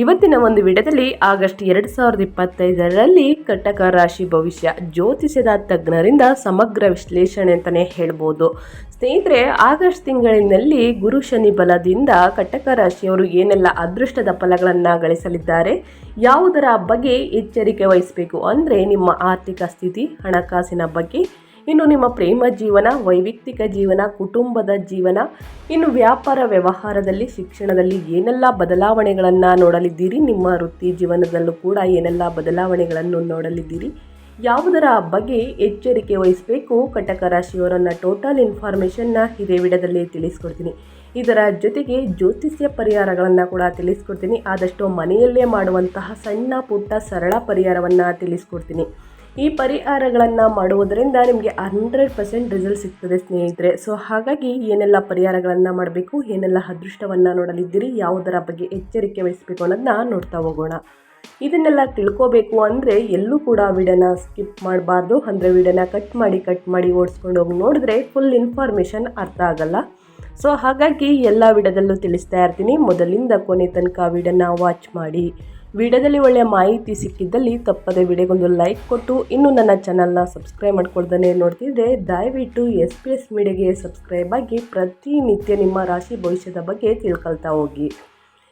ಇವತ್ತಿನ ಒಂದು ವಿಡಿಯೋದಲ್ಲಿ ಆಗಸ್ಟ್ ಎರಡು ಸಾವಿರದ ಇಪ್ಪತ್ತೈದರಲ್ಲಿ ಕಟಕ ರಾಶಿ ಭವಿಷ್ಯ ಜ್ಯೋತಿಷ್ಯದ ತಜ್ಞರಿಂದ ಸಮಗ್ರ ವಿಶ್ಲೇಷಣೆ ಅಂತಲೇ ಹೇಳ್ಬೋದು. ಸ್ನೇಹಿತರೆ, ಆಗಸ್ಟ್ ತಿಂಗಳಿನಲ್ಲಿ ಗುರು ಶನಿ ಬಲದಿಂದ ಕಟಕ ರಾಶಿಯವರು ಏನೆಲ್ಲ ಅದೃಷ್ಟದ ಫಲಗಳನ್ನು ಗಳಿಸಲಿದ್ದಾರೆ, ಯಾವುದರ ಬಗ್ಗೆ ಎಚ್ಚರಿಕೆ ವಹಿಸಬೇಕು ಅಂದರೆ ನಿಮ್ಮ ಆರ್ಥಿಕ ಸ್ಥಿತಿ, ಹಣಕಾಸಿನ ಬಗ್ಗೆ ಇನ್ನು ನಿಮ್ಮ ಪ್ರೇಮ ಜೀವನ, ವೈಯಕ್ತಿಕ ಜೀವನ, ಕುಟುಂಬದ ಜೀವನ, ಇನ್ನು ವ್ಯಾಪಾರ ವ್ಯವಹಾರದಲ್ಲಿ, ಶಿಕ್ಷಣದಲ್ಲಿ ಏನೆಲ್ಲ ಬದಲಾವಣೆಗಳನ್ನು ನೋಡಲಿದ್ದೀರಿ? ನಿಮ್ಮ ವೃತ್ತಿ ಜೀವನದಲ್ಲೂ ಕೂಡ ಏನೆಲ್ಲ ಬದಲಾವಣೆಗಳನ್ನು ನೋಡಲಿದ್ದೀರಿ? ಯಾವುದರ ಬಗ್ಗೆ ಎಚ್ಚರಿಕೆ ವಹಿಸಬೇಕು? ಕಟಕ ರಾಶಿಯವರನ್ನು ಟೋಟಲ್ ಇನ್ಫಾರ್ಮೇಷನ್ನ ಇದೇ ವಿಡದಲ್ಲಿ ತಿಳಿಸ್ಕೊಡ್ತೀನಿ. ಇದರ ಜೊತೆಗೆ ಜ್ಯೋತಿಷ್ಯ ಪರಿಹಾರಗಳನ್ನು ಕೂಡ ತಿಳಿಸ್ಕೊಡ್ತೀನಿ. ಆದಷ್ಟು ಮನೆಯಲ್ಲೇ ಮಾಡುವಂತಹ ಸಣ್ಣ ಪುಟ್ಟ ಸರಳ ಪರಿಹಾರವನ್ನು ತಿಳಿಸ್ಕೊಡ್ತೀನಿ. ಈ ಪರಿಹಾರಗಳನ್ನು ಮಾಡುವುದರಿಂದ ನಿಮಗೆ ಹಂಡ್ರೆಡ್ ಪರ್ಸೆಂಟ್ ರಿಸಲ್ಟ್ ಸಿಗ್ತದೆ ಸ್ನೇಹಿತರೆ. ಸೊ ಹಾಗಾಗಿ ಏನೆಲ್ಲ ಪರಿಹಾರಗಳನ್ನು ಮಾಡಬೇಕು, ಏನೆಲ್ಲ ಅದೃಷ್ಟವನ್ನು ನೋಡಲಿದ್ದೀರಿ, ಯಾವುದರ ಬಗ್ಗೆ ಎಚ್ಚರಿಕೆ ವಹಿಸಬೇಕು ಅನ್ನೋದನ್ನ ನೋಡ್ತಾ ಹೋಗೋಣ. ಇದನ್ನೆಲ್ಲ ತಿಳ್ಕೋಬೇಕು ಅಂದರೆ ಎಲ್ಲೂ ಕೂಡ ವಿಡಿಯೋನ ಸ್ಕಿಪ್ ಮಾಡಬಾರ್ದು. ಅಂದರೆ ವಿಡಿಯೋನ ಕಟ್ ಮಾಡಿ ಕಟ್ ಮಾಡಿ ಓಡಿಸ್ಕೊಂಡು ಹೋಗಿ ನೋಡಿದ್ರೆ ಫುಲ್ ಇನ್ಫಾರ್ಮೇಷನ್ ಅರ್ಥ ಆಗಲ್ಲ. ಸೊ ಹಾಗಾಗಿ ಎಲ್ಲ ವಿಡದಲ್ಲೂ ತಿಳಿಸ್ತಾ ಇರ್ತೀನಿ. ಮೊದಲಿಂದ ಕೊನೆ ತನಕ ವಿಡಿಯೋನ ವಾಚ್ ಮಾಡಿ. ವಿಡಿಯೋದಲ್ಲಿ ಒಳ್ಳೆಯ ಮಾಹಿತಿ ಸಿಕ್ಕಿದ್ದಲ್ಲಿ ತಪ್ಪದೆ ವಿಡಿಯೋಗೊಂದು ಲೈಕ್ ಕೊಟ್ಟು ಇನ್ನೂ ನನ್ನ ಚಾನಲ್ನ ಸಬ್ಸ್ಕ್ರೈಬ್ ಮಾಡ್ಕೊಳ್ದೇ ನೋಡ್ತಿದ್ರೆ ದಯವಿಟ್ಟು ಎಸ್ ಪಿ ಎಸ್ ಮೀಡಿಯಾಗೆ ಸಬ್ಸ್ಕ್ರೈಬ್ ಆಗಿ ಪ್ರತಿನಿತ್ಯ ನಿಮ್ಮ ರಾಶಿ ಭವಿಷ್ಯದ ಬಗ್ಗೆ ತಿಳ್ಕೊಳ್ತಾ ಹೋಗಿ.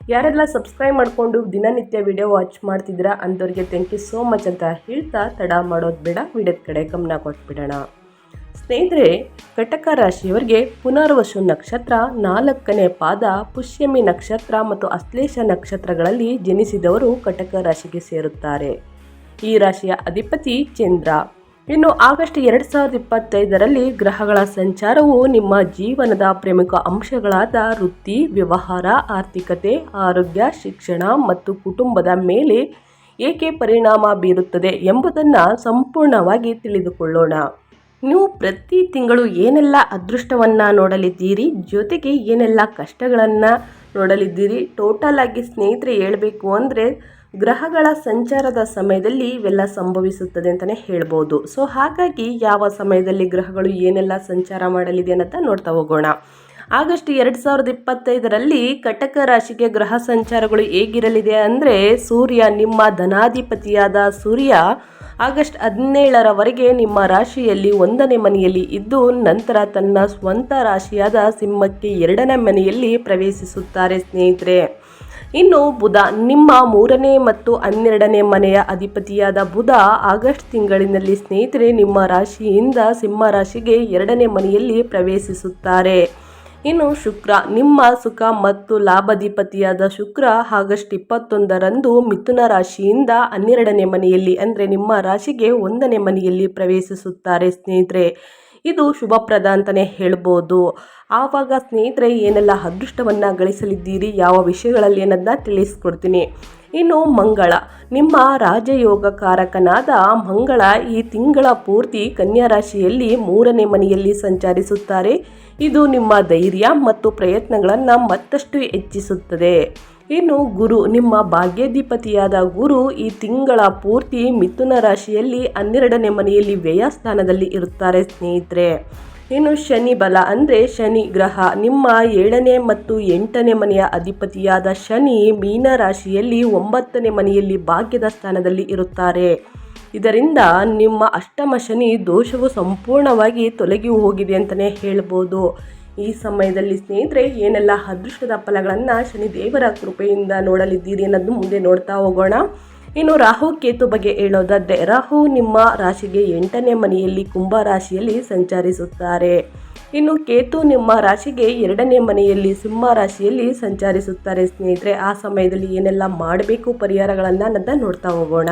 ಯಾರೆಲ್ಲ ಸಬ್ಸ್ಕ್ರೈಬ್ ಮಾಡಿಕೊಂಡು ದಿನನಿತ್ಯ ವಿಡಿಯೋ ವಾಚ್ ಮಾಡ್ತಿದ್ದೀರಾ ಅಂಥವ್ರಿಗೆ ಥ್ಯಾಂಕ್ ಯು ಸೋ ಮಚ್ ಅಂತ ಹೇಳ್ತಾ ತಡ ಮಾಡೋದು ಬೇಡ, ವಿಡಿಯೋದ ಕಡೆ ಗಮನ ಕೊಟ್ಬಿಡೋಣ. ಸ್ನೇಹಿತರೆ ಕಟಕ ರಾಶಿಯವರಿಗೆ ಪುನರ್ವಸು ನಕ್ಷತ್ರ ನಾಲ್ಕನೇ ಪಾದ ಪುಷ್ಯಮಿ ನಕ್ಷತ್ರ ಮತ್ತು ಅಶ್ಲೇಷ ನಕ್ಷತ್ರಗಳಲ್ಲಿ ಜನಿಸಿದವರು ಕಟಕ ರಾಶಿಗೆ ಸೇರುತ್ತಾರೆ. ಈ ರಾಶಿಯ ಅಧಿಪತಿ ಚಂದ್ರ. ಇನ್ನು ಆಗಸ್ಟ್ ಎರಡು ಸಾವಿರದ ಇಪ್ಪತ್ತೈದರಲ್ಲಿ ಗ್ರಹಗಳ ಸಂಚಾರವು ನಿಮ್ಮ ಜೀವನದ ಪ್ರಮುಖ ಅಂಶಗಳಾದ ವೃತ್ತಿ, ವ್ಯವಹಾರ, ಆರ್ಥಿಕತೆ, ಆರೋಗ್ಯ, ಶಿಕ್ಷಣ ಮತ್ತು ಕುಟುಂಬದ ಮೇಲೆ ಏಕೆ ಪರಿಣಾಮ ಬೀರುತ್ತದೆ ಎಂಬುದನ್ನು ಸಂಪೂರ್ಣವಾಗಿ ತಿಳಿದುಕೊಳ್ಳೋಣ. ನೀವು ಪ್ರತಿ ತಿಂಗಳು ಏನೆಲ್ಲ ಅದೃಷ್ಟವನ್ನು ನೋಡಲಿದ್ದೀರಿ, ಜೊತೆಗೆ ಏನೆಲ್ಲ ಕಷ್ಟಗಳನ್ನು ನೋಡಲಿದ್ದೀರಿ ಟೋಟಲ್ ಆಗಿ ಸ್ನೇಹಿತರೆ ಹೇಳಬೇಕು ಅಂದರೆ ಗ್ರಹಗಳ ಸಂಚಾರದ ಸಮಯದಲ್ಲಿ ಇವೆಲ್ಲ ಸಂಭವಿಸುತ್ತದೆ ಅಂತಲೇ ಹೇಳ್ಬೋದು. ಸೊ ಹಾಗಾಗಿ ಯಾವ ಸಮಯದಲ್ಲಿ ಗ್ರಹಗಳು ಏನೆಲ್ಲ ಸಂಚಾರ ಮಾಡಲಿದೆ ಅನ್ನೋದನ್ನ ನೋಡ್ತಾ ಹೋಗೋಣ. ಆಗಸ್ಟ್ ಎರಡು ಸಾವಿರದ ಇಪ್ಪತ್ತೈದರಲ್ಲಿ ಕಟಕ ರಾಶಿಗೆ ಗ್ರಹ ಸಂಚಾರಗಳು ಹೇಗಿರಲಿದೆ ಅಂದರೆ ಸೂರ್ಯ ನಿಮ್ಮ ಧನಾಧಿಪತಿಯಾದ ಸೂರ್ಯ ಆಗಸ್ಟ್ ಹದಿನೇಳರವರೆಗೆ ನಿಮ್ಮ ರಾಶಿಯಲ್ಲಿ ಒಂದನೇ ಮನೆಯಲ್ಲಿ ಇದ್ದು ನಂತರ ತನ್ನ ಸ್ವಂತ ರಾಶಿಯಾದ ಸಿಂಹಕ್ಕೆ ಎರಡನೇ ಮನೆಯಲ್ಲಿ ಪ್ರವೇಶಿಸುತ್ತಾರೆ ಸ್ನೇಹಿತರೆ. ಇನ್ನು ಬುಧ, ನಿಮ್ಮ ಮೂರನೇ ಮತ್ತು ಹನ್ನೆರಡನೇ ಮನೆಯ ಅಧಿಪತಿಯಾದ ಬುಧ ಆಗಸ್ಟ್ ತಿಂಗಳಿನಲ್ಲಿ ಸ್ನೇಹಿತರೆ, ನಿಮ್ಮ ರಾಶಿಯಿಂದ ಸಿಂಹ ರಾಶಿಗೆ ಎರಡನೇ ಮನೆಯಲ್ಲಿ ಪ್ರವೇಶಿಸುತ್ತಾರೆ. ಇನ್ನು ಶುಕ್ರ, ನಿಮ್ಮ ಸುಖ ಮತ್ತು ಲಾಭಾಧಿಪತಿಯಾದ ಶುಕ್ರ ಆಗಸ್ಟ್ ಇಪ್ಪತ್ತೊಂದರಂದು ಮಿಥುನ ರಾಶಿಯಿಂದ ಹನ್ನೆರಡನೇ ಮನೆಯಲ್ಲಿ, ಅಂದರೆ ನಿಮ್ಮ ರಾಶಿಗೆ ಒಂದನೇ ಮನೆಯಲ್ಲಿ ಪ್ರವೇಶಿಸುತ್ತಾರೆ ಸ್ನೇಹಿತರೆ. ಇದು ಶುಭಪ್ರದ ಅಂತಲೇ ಹೇಳ್ಬೋದು. ಆವಾಗ ಸ್ನೇಹಿತರೆ, ಏನೆಲ್ಲ ಅದೃಷ್ಟವನ್ನು ಗಳಿಸಲಿದ್ದೀರಿ? ಯಾವ ವಿಷಯಗಳಲ್ಲಿ ಅನ್ನೋದನ್ನ ತಿಳಿಸ್ಕೊಡ್ತೀನಿ. ಇನ್ನು ಮಂಗಳ, ನಿಮ್ಮ ರಾಜಯೋಗ ಕಾರಕನಾದ ಮಂಗಳ ಈ ತಿಂಗಳ ಪೂರ್ತಿ ಕನ್ಯಾ ರಾಶಿಯಲ್ಲಿ ಮೂರನೇ ಮನೆಯಲ್ಲಿ ಸಂಚರಿಸುತ್ತಾರೆ. ಇದು ನಿಮ್ಮ ಧೈರ್ಯ ಮತ್ತು ಪ್ರಯತ್ನಗಳನ್ನು ಮತ್ತಷ್ಟು ಹೆಚ್ಚಿಸುತ್ತದೆ. ಇನ್ನು ಗುರು, ನಿಮ್ಮ ಭಾಗ್ಯಾಧಿಪತಿಯಾದ ಗುರು ಈ ತಿಂಗಳ ಪೂರ್ತಿ ಮಿಥುನ ರಾಶಿಯಲ್ಲಿ ಹನ್ನೆರಡನೇ ಮನೆಯಲ್ಲಿ ವ್ಯಯ ಸ್ಥಾನದಲ್ಲಿ ಇರುತ್ತಾರೆ ಸ್ನೇಹಿತರೆ. ಇನ್ನು ಶನಿ ಬಲ ಅಂದರೆ ಶನಿ ಗ್ರಹ, ನಿಮ್ಮ ಏಳನೇ ಮತ್ತು ಎಂಟನೇ ಮನೆಯ ಅಧಿಪತಿಯಾದ ಶನಿ ಮೀನ ರಾಶಿಯಲ್ಲಿ ಒಂಬತ್ತನೇ ಮನೆಯಲ್ಲಿ ಭಾಗ್ಯದ ಸ್ಥಾನದಲ್ಲಿ ಇರುತ್ತಾರೆ. ಇದರಿಂದ ನಿಮ್ಮ ಅಷ್ಟಮ ಶನಿ ದೋಷವು ಸಂಪೂರ್ಣವಾಗಿ ತೊಲಗಿ ಹೋಗಿದೆ ಅಂತಲೇ ಹೇಳ್ಬೋದು. ಈ ಸಮಯದಲ್ಲಿ ಸ್ನೇಹಿತರೆ, ಏನೆಲ್ಲ ಅದೃಷ್ಟದ ಫಲಗಳನ್ನು ಶನಿದೇವರ ಕೃಪೆಯಿಂದ ನೋಡಲಿದ್ದೀರಿ ಅನ್ನೋದು ಮುಂದೆ ನೋಡ್ತಾ ಹೋಗೋಣ. ಇನ್ನು ರಾಹು ಕೇತು ಬಗ್ಗೆ ಹೇಳೋದಾದ್ರೆ, ರಾಹು ನಿಮ್ಮ ರಾಶಿಗೆ ಎಂಟನೇ ಮನೆಯಲ್ಲಿ ಕುಂಭ ರಾಶಿಯಲ್ಲಿ ಸಂಚರಿಸುತ್ತಾರೆ. ಇನ್ನು ಕೇತು ನಿಮ್ಮ ರಾಶಿಗೆ ಎರಡನೇ ಮನೆಯಲ್ಲಿ ಸಿಂಹ ರಾಶಿಯಲ್ಲಿ ಸಂಚರಿಸುತ್ತಾರೆ ಸ್ನೇಹಿತರೆ. ಆ ಸಮಯದಲ್ಲಿ ಏನೆಲ್ಲ ಮಾಡಬೇಕು ಪರಿಹಾರಗಳನ್ನು ಅನ್ನೋದನ್ನ ನೋಡ್ತಾ ಹೋಗೋಣ.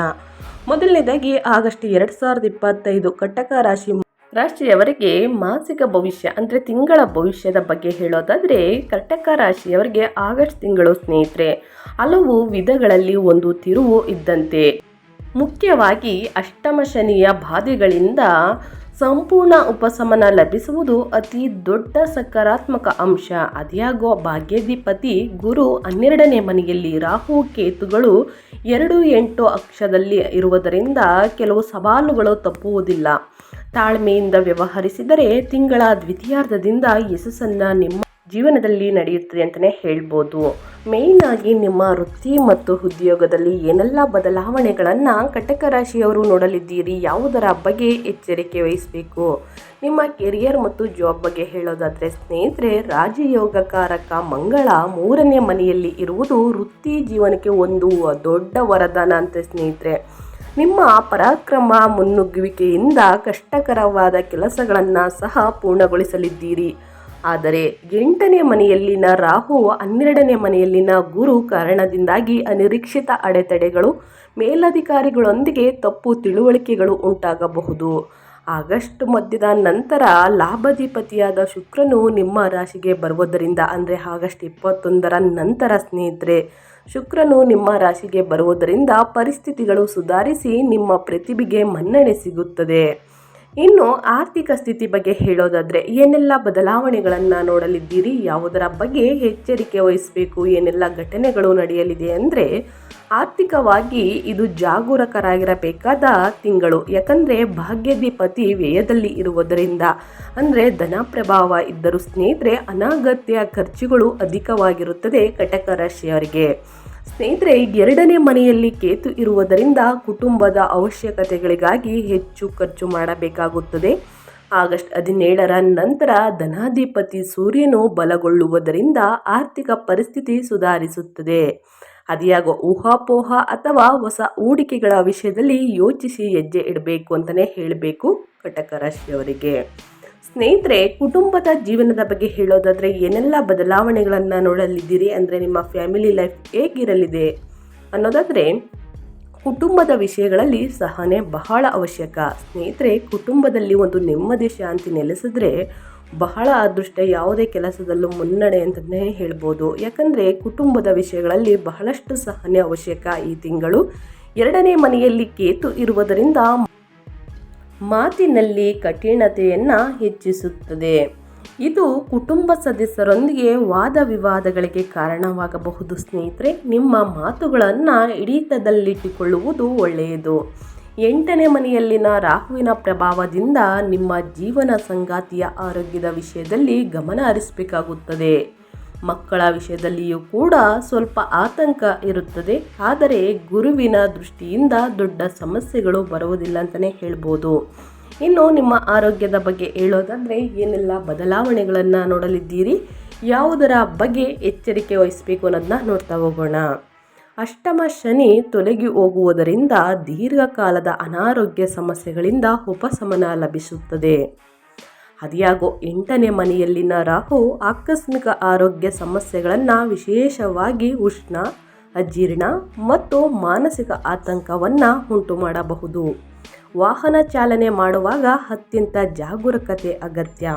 ಮೊದಲನೇದಾಗಿ ಆಗಸ್ಟ್ ಎರಡು ಸಾವಿರದ ಇಪ್ಪತ್ತೈದು ಕಟಕ ರಾಶಿ ರಾಶಿಯವರಿಗೆ ಮಾಸಿಕ ಭವಿಷ್ಯ ಅಂದರೆ ತಿಂಗಳ ಭವಿಷ್ಯದ ಬಗ್ಗೆ ಹೇಳೋದಾದರೆ ಕಟಕ ರಾಶಿಯವರಿಗೆ ಆಗಸ್ಟ್ ತಿಂಗಳು ಸ್ನೇಹಿತರೆ, ಹಲವು ವಿಧಗಳಲ್ಲಿ ಒಂದು ತಿರುವು ಇದ್ದಂತೆ. ಮುಖ್ಯವಾಗಿ ಅಷ್ಟಮ ಶನಿಯ ಬಾಧೆಗಳಿಂದ ಸಂಪೂರ್ಣ ಉಪಶಮನ ಲಭಿಸುವುದು ಅತಿ ದೊಡ್ಡ ಸಕಾರಾತ್ಮಕ ಅಂಶ. ಅದ್ಯಾಗೋ ಭಾಗ್ಯಾಧಿಪತಿ ಗುರು ಹನ್ನೆರಡನೇ ಮನೆಯಲ್ಲಿ ರಾಹು, ಕೇತುಗಳು ಎರಡು ಎಂಟು ಅಕ್ಷದಲ್ಲಿ ಇರುವುದರಿಂದ ಕೆಲವು ಸವಾಲುಗಳು ತಪ್ಪುವುದಿಲ್ಲ. ತಾಳ್ಮೆಯಿಂದ ವ್ಯವಹರಿಸಿದರೆ ತಿಂಗಳ ದ್ವಿತೀಯಾರ್ಧದಿಂದ ಯಶಸ್ಸನ್ನು ನಿಮ್ಮ ಜೀವನದಲ್ಲಿ ನಡೆಯುತ್ತದೆ ಅಂತಲೇ ಹೇಳ್ಬೋದು. ಮೇಯ್ನ್ ಆಗಿ ನಿಮ್ಮ ವೃತ್ತಿ ಮತ್ತು ಉದ್ಯೋಗದಲ್ಲಿ ಏನೆಲ್ಲ ಬದಲಾವಣೆಗಳನ್ನು ಕಟಕ ರಾಶಿಯವರು ನೋಡಲಿದ್ದೀರಿ? ಯಾವುದರ ಬಗ್ಗೆ ಎಚ್ಚರಿಕೆ ವಹಿಸಬೇಕು? ನಿಮ್ಮ ಕೆರಿಯರ್ ಮತ್ತು ಜಾಬ್ ಬಗ್ಗೆ ಹೇಳೋದಾದರೆ, ಸ್ನೇಹಿತರೆ, ರಾಜಯೋಗಕಾರಕ ಮಂಗಳ ಮೂರನೇ ಮನೆಯಲ್ಲಿ ಇರುವುದು ವೃತ್ತಿ ಜೀವನಕ್ಕೆ ಒಂದು ದೊಡ್ಡ ವರದಾನ ಅಂತ ಸ್ನೇಹಿತರೆ. ನಿಮ್ಮ ಪರಾಕ್ರಮ, ಮುನ್ನುಗ್ಗುವಿಕೆಯಿಂದ ಕಷ್ಟಕರವಾದ ಕೆಲಸಗಳನ್ನು ಸಹ ಪೂರ್ಣಗೊಳಿಸಲಿದ್ದೀರಿ. ಆದರೆ ಎಂಟನೇ ಮನೆಯಲ್ಲಿನ ರಾಹು ಹನ್ನೆರಡನೇ ಮನೆಯಲ್ಲಿನ ಗುರು ಕಾರಣದಿಂದಾಗಿ ಅನಿರೀಕ್ಷಿತ ಅಡೆತಡೆಗಳು ಮೇಲಧಿಕಾರಿಗಳೊಂದಿಗೆ ತಪ್ಪು ತಿಳುವಳಿಕೆಗಳು ಉಂಟಾಗಬಹುದು. ಆಗಸ್ಟ್ ಮಧ್ಯದ ನಂತರ ಲಾಭಾಧಿಪತಿಯಾದ ಶುಕ್ರನು ನಿಮ್ಮ ರಾಶಿಗೆ ಬರುವುದರಿಂದ, ಅಂದರೆ ಆಗಸ್ಟ್ ಇಪ್ಪತ್ತೊಂದರ ನಂತರ ಸ್ನೇಹಿತರೆ, ಶುಕ್ರನು ನಿಮ್ಮ ರಾಶಿಗೆ ಬರುವುದರಿಂದ ಪರಿಸ್ಥಿತಿಗಳು ಸುಧಾರಿಸಿ ನಿಮ್ಮ ಪ್ರತಿಭೆಗೆ ಮನ್ನಣೆ ಸಿಗುತ್ತದೆ. ಇನ್ನು ಆರ್ಥಿಕ ಸ್ಥಿತಿ ಬಗ್ಗೆ ಹೇಳೋದಾದರೆ ಏನೆಲ್ಲ ಬದಲಾವಣೆಗಳನ್ನು ನೋಡಲಿದ್ದೀರಿ? ಯಾವುದರ ಬಗ್ಗೆ ಎಚ್ಚರಿಕೆ ವಹಿಸಬೇಕು? ಏನೆಲ್ಲ ಘಟನೆಗಳು ನಡೆಯಲಿದೆ ಅಂದರೆ ಆರ್ಥಿಕವಾಗಿ ಇದು ಜಾಗರೂಕರಾಗಿರಬೇಕಾದ ತಿಂಗಳು. ಯಾಕಂದರೆ ಭಾಗ್ಯಾಧಿಪತಿ ವ್ಯಯದಲ್ಲಿ ಇರುವುದರಿಂದ ಅಂದರೆ ಧನ ಪ್ರಭಾವ ಇದ್ದರೂ ಸ್ನೇಹಿತರೆ ಅನಾಗತ್ಯ ಖರ್ಚುಗಳು ಅಧಿಕವಾಗಿರುತ್ತದೆ ಕಟಕ ರಾಶಿಯವರಿಗೆ. ಸ್ನೇಹಿತರೆ ಎರಡನೇ ಮನೆಯಲ್ಲಿ ಕೇತು ಇರುವುದರಿಂದ ಕುಟುಂಬದ ಅವಶ್ಯಕತೆಗಳಿಗಾಗಿ ಹೆಚ್ಚು ಖರ್ಚು ಮಾಡಬೇಕಾಗುತ್ತದೆ. ಆಗಸ್ಟ್ ಹದಿನೇಳರ ನಂತರ ಧನಾಧಿಪತಿ ಸೂರ್ಯನು ಬಲಗೊಳ್ಳುವುದರಿಂದ ಆರ್ಥಿಕ ಪರಿಸ್ಥಿತಿ ಸುಧಾರಿಸುತ್ತದೆ. ಅದಿಯಾಗುವ ಊಹಾಪೋಹ ಅಥವಾ ಹೊಸ ಹೂಡಿಕೆಗಳ ವಿಷಯದಲ್ಲಿ ಯೋಚಿಸಿ ಹೆಜ್ಜೆ ಇಡಬೇಕು ಅಂತಲೇ ಹೇಳಬೇಕು ಕಟಕ ರಾಶಿಯವರಿಗೆ ಸ್ನೇಹಿತರೆ, ಕುಟುಂಬದ ಜೀವನದ ಬಗ್ಗೆ ಹೇಳೋದಾದರೆ ಏನೆಲ್ಲ ಬದಲಾವಣೆಗಳನ್ನು ನೋಡಲಿದ್ದೀರಿ ಅಂದರೆ ನಿಮ್ಮ ಫ್ಯಾಮಿಲಿ ಲೈಫ್ ಹೇಗಿರಲಿದೆ ಅನ್ನೋದಾದರೆ, ಕುಟುಂಬದ ವಿಷಯಗಳಲ್ಲಿ ಸಹನೆ ಬಹಳ ಅವಶ್ಯಕ. ಸ್ನೇಹಿತರೆ, ಕುಟುಂಬದಲ್ಲಿ ಒಂದು ನೆಮ್ಮದಿ, ಶಾಂತಿ ನೆಲೆಸಿದ್ರೆ ಬಹಳ ಅದೃಷ್ಟ ಯಾವುದೇ ಕೆಲಸದಲ್ಲೂ ಮುನ್ನಡೆ ಅಂತಲೇ ಹೇಳ್ಬೋದು. ಯಾಕಂದರೆ ಕುಟುಂಬದ ವಿಷಯಗಳಲ್ಲಿ ಬಹಳಷ್ಟು ಸಹನೆ ಅವಶ್ಯಕ. ಈ ತಿಂಗಳು ಎರಡನೇ ಮನೆಯಲ್ಲಿ ಕೇತು ಇರುವುದರಿಂದ ಮಾತಿನಲ್ಲಿ ಕಠಿಣತೆಯನ್ನು ಹೆಚ್ಚಿಸುತ್ತದೆ. ಇದು ಕುಟುಂಬ ಸದಸ್ಯರೊಂದಿಗೆ ವಾದ ವಿವಾದಗಳಿಗೆ ಕಾರಣವಾಗಬಹುದು. ಸ್ನೇಹಿತರೆ, ನಿಮ್ಮ ಮಾತುಗಳನ್ನು ಹಿಡಿತದಲ್ಲಿಟ್ಟುಕೊಳ್ಳುವುದು ಒಳ್ಳೆಯದು. ಎಂಟನೇ ಮನೆಯಲ್ಲಿನ ರಾಹುವಿನ ಪ್ರಭಾವದಿಂದ ನಿಮ್ಮ ಜೀವನ ಸಂಗಾತಿಯ ಆರೋಗ್ಯದ ವಿಷಯದಲ್ಲಿ ಗಮನ ಹರಿಸಬೇಕಾಗುತ್ತದೆ. ಮಕ್ಕಳ ವಿಷಯದಲ್ಲಿಯೂ ಕೂಡ ಸ್ವಲ್ಪ ಆತಂಕ ಇರುತ್ತದೆ. ಆದರೆ ಗುರುವಿನ ದೃಷ್ಟಿಯಿಂದ ದೊಡ್ಡ ಸಮಸ್ಯೆಗಳು ಬರುವುದಿಲ್ಲ ಅಂತಲೇ ಹೇಳ್ಬೋದು. ಇನ್ನು ನಿಮ್ಮ ಆರೋಗ್ಯದ ಬಗ್ಗೆ ಹೇಳೋದಾದರೆ ಏನೆಲ್ಲ ಬದಲಾವಣೆಗಳನ್ನು ನೋಡಲಿದ್ದೀರಿ? ಯಾವುದರ ಬಗ್ಗೆ ಎಚ್ಚರಿಕೆ ವಹಿಸಬೇಕು ಅನ್ನೋದನ್ನ ನೋಡ್ತಾ ಹೋಗೋಣ. ಅಷ್ಟಮ ಶನಿ ತೊಲಗಿ ಹೋಗುವುದರಿಂದ ದೀರ್ಘಕಾಲದ ಅನಾರೋಗ್ಯ ಸಮಸ್ಯೆಗಳಿಂದ ಉಪಶಮನ ಲಭಿಸುತ್ತದೆ. ಅದಿಯಾಗೋ ಎಂಟನೇ ಮನೆಯಲ್ಲಿನ ರಾಹು ಆಕಸ್ಮಿಕ ಆರೋಗ್ಯ ಸಮಸ್ಯೆಗಳನ್ನು ವಿಶೇಷವಾಗಿ ಉಷ್ಣ, ಅಜೀರ್ಣ ಮತ್ತು ಮಾನಸಿಕ ಆತಂಕವನ್ನು ಉಂಟು ಮಾಡಬಹುದು. ವಾಹನ ಚಾಲನೆ ಮಾಡುವಾಗ ಅತ್ಯಂತ ಜಾಗರೂಕತೆ ಅಗತ್ಯ.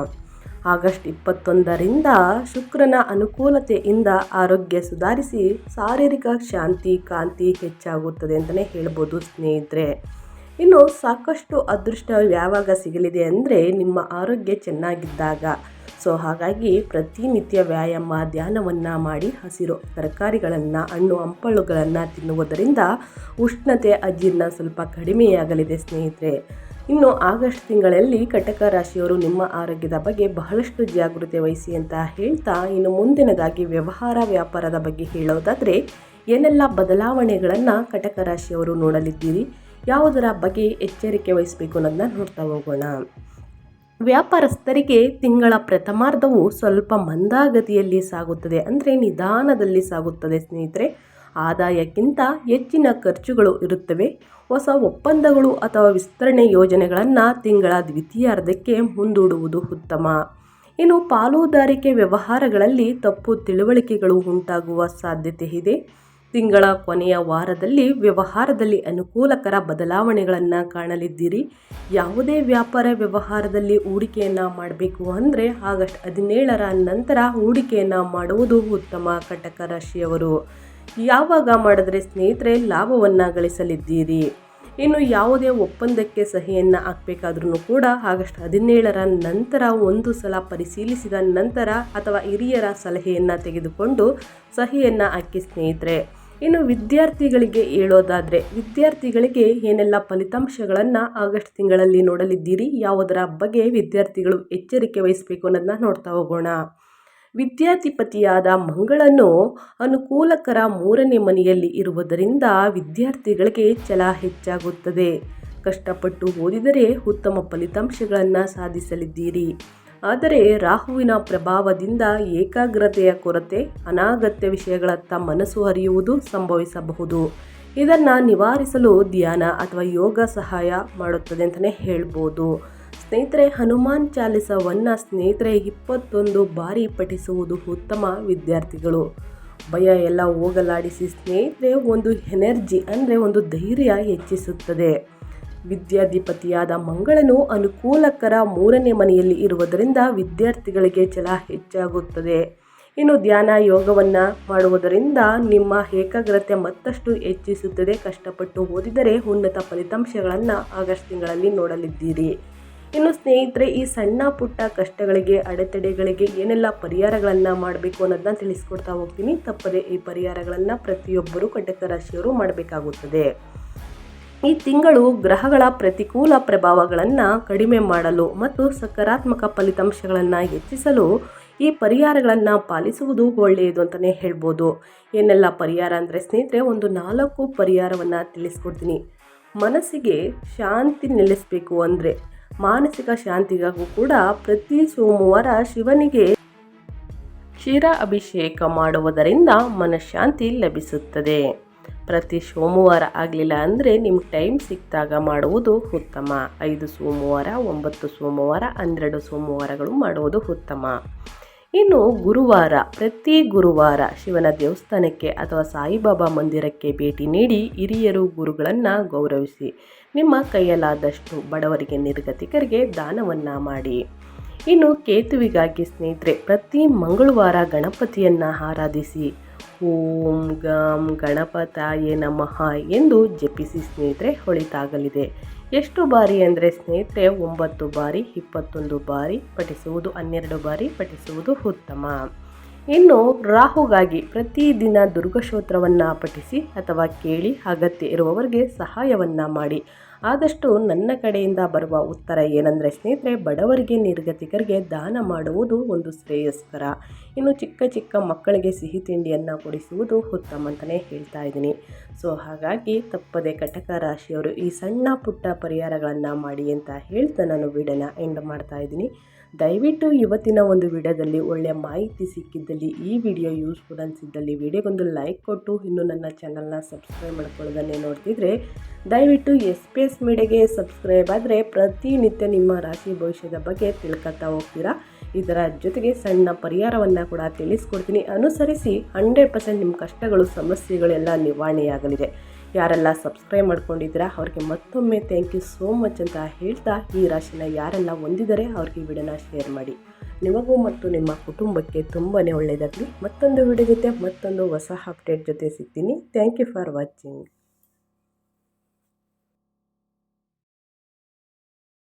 ಆಗಸ್ಟ್ ಇಪ್ಪತ್ತೊಂದರಿಂದ ಶುಕ್ರನ ಅನುಕೂಲತೆಯಿಂದ ಆರೋಗ್ಯ ಸುಧಾರಿಸಿ, ಶಾರೀರಿಕ ಶಾಂತಿ, ಕಾಂತಿ ಹೆಚ್ಚಾಗುತ್ತದೆ ಅಂತಲೇ ಹೇಳ್ಬೋದು ಸ್ನೇಹಿತರೆ. ಇನ್ನು ಸಾಕಷ್ಟು ಅದೃಷ್ಟ ಯಾವಾಗ ಸಿಗಲಿದೆ ಅಂದರೆ ನಿಮ್ಮ ಆರೋಗ್ಯ ಚೆನ್ನಾಗಿದ್ದಾಗ. ಸೊ ಹಾಗಾಗಿ ಪ್ರತಿನಿತ್ಯ ವ್ಯಾಯಾಮ, ಧ್ಯಾನವನ್ನು ಮಾಡಿ ಹಸಿರು ತರಕಾರಿಗಳನ್ನು, ಹಣ್ಣು, ಹಂಪಲುಗಳನ್ನು ತಿನ್ನುವುದರಿಂದ ಉಷ್ಣತೆ, ಅಜೀರ್ಣ ಸ್ವಲ್ಪ ಕಡಿಮೆಯಾಗಲಿದೆ ಸ್ನೇಹಿತರೆ. ಇನ್ನು ಆಗಸ್ಟ್ ತಿಂಗಳಲ್ಲಿ ಕಟಕ ರಾಶಿಯವರು ನಿಮ್ಮ ಆರೋಗ್ಯದ ಬಗ್ಗೆ ಬಹಳಷ್ಟು ಜಾಗೃತಿ ವಹಿಸಿ ಅಂತ ಹೇಳ್ತಾ, ಇನ್ನು ಮುಂದಿನದಾಗಿ ವ್ಯವಹಾರ ವ್ಯಾಪಾರದ ಬಗ್ಗೆ ಹೇಳೋದಾದರೆ ಏನೆಲ್ಲ ಬದಲಾವಣೆಗಳನ್ನು ಕಟಕ ರಾಶಿಯವರು ನೋಡಲಿದ್ದೀರಿ? ಯಾವುದರ ಬಗ್ಗೆ ಎಚ್ಚರಿಕೆ ವಹಿಸಬೇಕು ಅನ್ನೋದನ್ನ ನೋಡ್ತಾ ಹೋಗೋಣ. ವ್ಯಾಪಾರಸ್ಥರಿಗೆ ತಿಂಗಳ ಪ್ರಥಮಾರ್ಧವು ಸ್ವಲ್ಪ ಮಂದಾಗತಿಯಲ್ಲಿ ಸಾಗುತ್ತದೆ ಅಂದರೆ ನಿಧಾನದಲ್ಲಿ ಸಾಗುತ್ತದೆ ಸ್ನೇಹಿತರೆ. ಆದಾಯಕ್ಕಿಂತ ಹೆಚ್ಚಿನ ಖರ್ಚುಗಳು ಇರುತ್ತವೆ. ಹೊಸ ಒಪ್ಪಂದಗಳು ಅಥವಾ ವಿಸ್ತರಣೆ ಯೋಜನೆಗಳನ್ನು ತಿಂಗಳ ದ್ವಿತೀಯಾರ್ಧಕ್ಕೆ ಮುಂದೂಡುವುದು ಉತ್ತಮ. ಇನ್ನು ಪಾಲುದಾರಿಕೆ ವ್ಯವಹಾರಗಳಲ್ಲಿ ತಪ್ಪು ತಿಳುವಳಿಕೆಗಳು ಉಂಟಾಗುವ ಸಾಧ್ಯತೆ ಇದೆ. ತಿಂಗಳ ಕೊನೆಯ ವಾರದಲ್ಲಿ ವ್ಯವಹಾರದಲ್ಲಿ ಅನುಕೂಲಕರ ಬದಲಾವಣೆಗಳನ್ನು ಕಾಣಲಿದ್ದೀರಿ. ಯಾವುದೇ ವ್ಯಾಪಾರ ವ್ಯವಹಾರದಲ್ಲಿ ಹೂಡಿಕೆಯನ್ನು ಮಾಡಬೇಕು ಅಂದರೆ ಆಗಸ್ಟ್ ಹದಿನೇಳರ ನಂತರ ಹೂಡಿಕೆಯನ್ನು ಮಾಡುವುದು ಉತ್ತಮ ಕಟಕ ರಾಶಿಯವರು. ಯಾವಾಗ ಮಾಡಿದ್ರೆ ಸ್ನೇಹಿತರೆ ಲಾಭವನ್ನು ಗಳಿಸಲಿದ್ದೀರಿ. ಇನ್ನು ಯಾವುದೇ ಒಪ್ಪಂದಕ್ಕೆ ಸಹಿಯನ್ನು ಹಾಕಬೇಕಾದ್ರೂ ಕೂಡ ಆಗಸ್ಟ್ ಹದಿನೇಳರ ನಂತರ ಒಂದು ಸಲ ಪರಿಶೀಲಿಸಿದ ನಂತರ ಅಥವಾ ಹಿರಿಯರ ಸಲಹೆಯನ್ನು ತೆಗೆದುಕೊಂಡು ಸಹಿಯನ್ನು ಹಾಕಿ ಸ್ನೇಹಿತರೆ. ಇನ್ನು ವಿದ್ಯಾರ್ಥಿಗಳಿಗೆ ಹೇಳೋದಾದರೆ, ವಿದ್ಯಾರ್ಥಿಗಳಿಗೆ ಏನೆಲ್ಲ ಫಲಿತಾಂಶಗಳನ್ನು ಆಗಸ್ಟ್ ತಿಂಗಳಲ್ಲಿ ನೋಡಲಿದ್ದೀರಿ, ಯಾವುದರ ಬಗ್ಗೆ ವಿದ್ಯಾರ್ಥಿಗಳು ಎಚ್ಚರಿಕೆ ವಹಿಸಬೇಕು ಅನ್ನೋದನ್ನ ನೋಡ್ತಾ ಹೋಗೋಣ. ವಿದ್ಯಾಧಿಪತಿಯಾದ ಮಂಗಳನು ಅನುಕೂಲಕರ ಮೂರನೇ ಮನೆಯಲ್ಲಿ ಇರುವುದರಿಂದ ವಿದ್ಯಾರ್ಥಿಗಳಿಗೆ ಛಲ ಹೆಚ್ಚಾಗುತ್ತದೆ. ಕಷ್ಟಪಟ್ಟು ಓದಿದರೆ ಉತ್ತಮ ಫಲಿತಾಂಶಗಳನ್ನು ಸಾಧಿಸಲಿದ್ದೀರಿ. ಆದರೆ ರಾಹುವಿನ ಪ್ರಭಾವದಿಂದ ಏಕಾಗ್ರತೆಯ ಕೊರತೆ, ಅನಾಗತ್ಯ ವಿಷಯಗಳತ್ತ ಮನಸ್ಸು ಹರಿಯುವುದು ಸಂಭವಿಸಬಹುದು. ಇದನ್ನು ನಿವಾರಿಸಲು ಧ್ಯಾನ ಅಥವಾ ಯೋಗ ಸಹಾಯ ಮಾಡುತ್ತದೆ ಅಂತಲೇ ಹೇಳ್ಬೋದು. ಸ್ನೇಹಿತರೆ, ಹನುಮಾನ್ ಚಾಲಿಸವನ್ನು ಸ್ನೇಹಿತರೆ ಇಪ್ಪತ್ತೊಂದು ಬಾರಿ ಪಠಿಸುವುದು ಉತ್ತಮ ವಿದ್ಯಾರ್ಥಿಗಳು. ಭಯ ಎಲ್ಲ ಹೋಗಲಾಡಿಸಿ ಸ್ನೇಹಿತರೆ ಒಂದು ಎನರ್ಜಿ ಅಂದರೆ ಒಂದು ಧೈರ್ಯ ಹೆಚ್ಚಿಸುತ್ತದೆ. ವಿದ್ಯಾಧಿಪತಿಯಾದ ಮಂಗಳನು ಅನುಕೂಲಕರ ಮೂರನೇ ಮನೆಯಲ್ಲಿ ಇರುವುದರಿಂದ ವಿದ್ಯಾರ್ಥಿಗಳಿಗೆ ಛಲ ಹೆಚ್ಚಾಗುತ್ತದೆ. ಇನ್ನು ಧ್ಯಾನ ಯೋಗವನ್ನು ಮಾಡುವುದರಿಂದ ನಿಮ್ಮ ಏಕಾಗ್ರತೆ ಮತ್ತಷ್ಟು ಹೆಚ್ಚಿಸುತ್ತದೆ. ಕಷ್ಟಪಟ್ಟು ಓದಿದರೆ ಉನ್ನತ ಫಲಿತಾಂಶಗಳನ್ನು ಆಗಸ್ಟ್ ತಿಂಗಳಲ್ಲಿ ನೋಡಲಿದ್ದೀರಿ. ಇನ್ನು ಸ್ನೇಹಿತರೆ, ಈ ಸಣ್ಣ ಪುಟ್ಟ ಕಷ್ಟಗಳಿಗೆ, ಅಡೆತಡೆಗಳಿಗೆ ಏನೆಲ್ಲ ಪರಿಹಾರಗಳನ್ನು ಮಾಡಬೇಕು ಅನ್ನೋದನ್ನ ತಿಳಿಸ್ಕೊಡ್ತಾ ಹೋಗ್ತೀನಿ. ತಪ್ಪದೆ ಈ ಪರಿಹಾರಗಳನ್ನು ಪ್ರತಿಯೊಬ್ಬರೂ ಕಟಕ ರಾಶಿಯವರು ಮಾಡಬೇಕಾಗುತ್ತದೆ. ಈ ತಿಂಗಳು ಗ್ರಹಗಳ ಪ್ರತಿಕೂಲ ಪ್ರಭಾವಗಳನ್ನು ಕಡಿಮೆ ಮಾಡಲು ಮತ್ತು ಸಕಾರಾತ್ಮಕ ಫಲಿತಾಂಶಗಳನ್ನು ಹೆಚ್ಚಿಸಲು ಈ ಪರಿಹಾರಗಳನ್ನು ಪಾಲಿಸುವುದು ಒಳ್ಳೆಯದು ಅಂತಲೇ ಹೇಳ್ಬೋದು. ಏನೆಲ್ಲ ಪರಿಹಾರ ಅಂದರೆ ಸ್ನೇಹಿತರೆ, ಒಂದು ನಾಲ್ಕು ಪರಿಹಾರವನ್ನು ತಿಳಿಸ್ಕೊಡ್ತೀನಿ. ಮನಸ್ಸಿಗೆ ಶಾಂತಿ ನೆಲೆಸಬೇಕು ಅಂದರೆ ಮಾನಸಿಕ ಶಾಂತಿಗಾಗೂ ಕೂಡ ಪ್ರತಿ ಸೋಮವಾರ ಶಿವನಿಗೆ ಕ್ಷೀರ ಅಭಿಷೇಕ ಮಾಡುವುದರಿಂದ ಮನಃಶಾಂತಿ ಲಭಿಸುತ್ತದೆ. ಪ್ರತಿ ಸೋಮವಾರ ಆಗಲಿಲ್ಲ ಅಂದರೆ ನಿಮ್ಗೆ ಟೈಮ್ ಸಿಕ್ಕಿದಾಗ ಮಾಡುವುದು ಉತ್ತಮ. ಐದು ಸೋಮವಾರ, ಒಂಬತ್ತು ಸೋಮವಾರ, ಹನ್ನೆರಡು ಸೋಮವಾರಗಳು ಮಾಡುವುದು ಉತ್ತಮ. ಇನ್ನು ಗುರುವಾರ, ಪ್ರತಿ ಗುರುವಾರ ಶಿವನ ದೇವಸ್ಥಾನಕ್ಕೆ ಅಥವಾ ಸಾಯಿಬಾಬಾ ಮಂದಿರಕ್ಕೆ ಭೇಟಿ ನೀಡಿ ಹಿರಿಯರು ಗುರುಗಳನ್ನು ಗೌರವಿಸಿ, ನಿಮ್ಮ ಕೈಯಲ್ಲಾದಷ್ಟು ಬಡವರಿಗೆ ನಿರ್ಗತಿಕರಿಗೆ ದಾನವನ್ನು ಮಾಡಿ. ಇನ್ನು ಕೇತುವಿಗಾಗಿ ಸ್ನೇಹಿತರೆ, ಪ್ರತಿ ಮಂಗಳವಾರ ಗಣಪತಿಯನ್ನು ಆರಾಧಿಸಿ ಓಂ ಗಂ ಗಣಪತಾಯ ನಮಃ ಎಂದು ಜಪಿಸಿ ಸ್ನೇಹಿತರೆ ಹೊಳಿತಾಗಲಿದೆ. ಎಷ್ಟು ಬಾರಿ ಅಂದರೆ ಸ್ನೇಹಿತರೆ ಒಂಬತ್ತು ಬಾರಿ, ಇಪ್ಪತ್ತೊಂದು ಬಾರಿ ಪಠಿಸುವುದು, ಹನ್ನೆರಡು ಬಾರಿ ಪಠಿಸುವುದು ಉತ್ತಮ. ಇನ್ನು ರಾಹುಗಾಗಿ ಪ್ರತಿದಿನ ದುರ್ಗಶೋತ್ರವನ್ನು ಪಠಿಸಿ ಅಥವಾ ಕೇಳಿ ಅಗತ್ಯ ಇರುವವರಿಗೆ ಸಹಾಯವನ್ನು ಮಾಡಿ. ಆದಷ್ಟು ನನ್ನ ಕಡೆಯಿಂದ ಬರುವ ಉತ್ತರ ಏನಂದರೆ, ಸ್ನೇಹಿತರೆ, ಬಡವರಿಗೆ, ನಿರ್ಗತಿಕರಿಗೆ ದಾನ ಮಾಡುವುದು ಒಂದು ಶ್ರೇಯಸ್ಕರ. ಇನ್ನು ಚಿಕ್ಕ ಚಿಕ್ಕ ಮಕ್ಕಳಿಗೆ ಸಿಹಿ ತಿಂಡಿಯನ್ನು ಕೊಡಿಸುವುದು ಉತ್ತಮ ಅಂತಲೇ ಹೇಳ್ತಾ ಇದ್ದೀನಿ. ಸೊ, ಹಾಗಾಗಿ ತಪ್ಪದೆ ಕಟಕ ರಾಶಿಯವರು ಈ ಸಣ್ಣ ಪುಟ್ಟ ಪರಿಹಾರಗಳನ್ನು ಮಾಡಿ ಅಂತ ಹೇಳ್ತಾ ನಾನು ವೀಡಿಯೋನ ಎಂಡ್ ಮಾಡ್ತಾ ಇದ್ದೀನಿ. ದಯವಿಟ್ಟು ಇವತ್ತಿನ ಒಂದು ವಿಡಿಯೋದಲ್ಲಿ ಒಳ್ಳೆಯ ಮಾಹಿತಿ ಸಿಕ್ಕಿದ್ದಲ್ಲಿ ಈ ವಿಡಿಯೋ ಯೂಸ್ಫುಲ್ ಅನಿಸಿದ್ದಲ್ಲಿ ವಿಡಿಯೋಗೊಂದು ಲೈಕ್ ಕೊಟ್ಟು ಇನ್ನು ನನ್ನ ಚಾನಲ್ನ ಸಬ್ಸ್ಕ್ರೈಬ್ ಮಾಡ್ಕೊಳ್ಳೋದನ್ನೇ ನೋಡ್ತಿದ್ರೆ ದಯವಿಟ್ಟು ಎಸ್ ಪಿ ಎಸ್ ಮೀಡಿಯಾಗೆ ಸಬ್ಸ್ಕ್ರೈಬ್ ಆದರೆ ಪ್ರತಿನಿತ್ಯ ನಿಮ್ಮ ರಾಶಿ ಭವಿಷ್ಯದ ಬಗ್ಗೆ ತಿಳ್ಕೊತಾ ಹೋಗ್ತೀರಾ? ಇದರ ಜೊತೆಗೆ ಸಣ್ಣ ಪರಿಹಾರವನ್ನು ಕೂಡ ತಿಳಿಸ್ಕೊಡ್ತೀನಿ. ಅನುಸರಿಸಿ ಹಂಡ್ರೆಡ್ ಪರ್ಸೆಂಟ್ ನಿಮ್ಮ ಕಷ್ಟಗಳು, ಸಮಸ್ಯೆಗಳೆಲ್ಲ ನಿವಾರಣೆಯಾಗಲಿದೆ. ಯಾರೆಲ್ಲ ಸಬ್ಸ್ಕ್ರೈಬ್ ಮಾಡ್ಕೊಂಡಿದ್ದೀರಾ, ಅವ್ರಿಗೆ ಮತ್ತೊಮ್ಮೆ ಥ್ಯಾಂಕ್ ಯು ಸೋ ಮಚ್ ಅಂತ ಹೇಳ್ತಾ ಈ ರಾಶಿನ ಯಾರೆಲ್ಲ ಹೊಂದಿದರೆ ಅವ್ರಿಗೆ ಈ ವಿಡಿಯೋನ ಶೇರ್ ಮಾಡಿ. ನಿಮಗೂ ಮತ್ತು ನಿಮ್ಮ ಕುಟುಂಬಕ್ಕೆ ತುಂಬಾ ಒಳ್ಳೆಯದಾಗಲಿ. ಮತ್ತೊಂದು ವಿಡಿಯೋ ಜೊತೆ ಮತ್ತೊಂದು ಹೊಸ ಅಪ್ಡೇಟ್ ಜೊತೆ ಸಿಗ್ತೀನಿ. Thank you for watching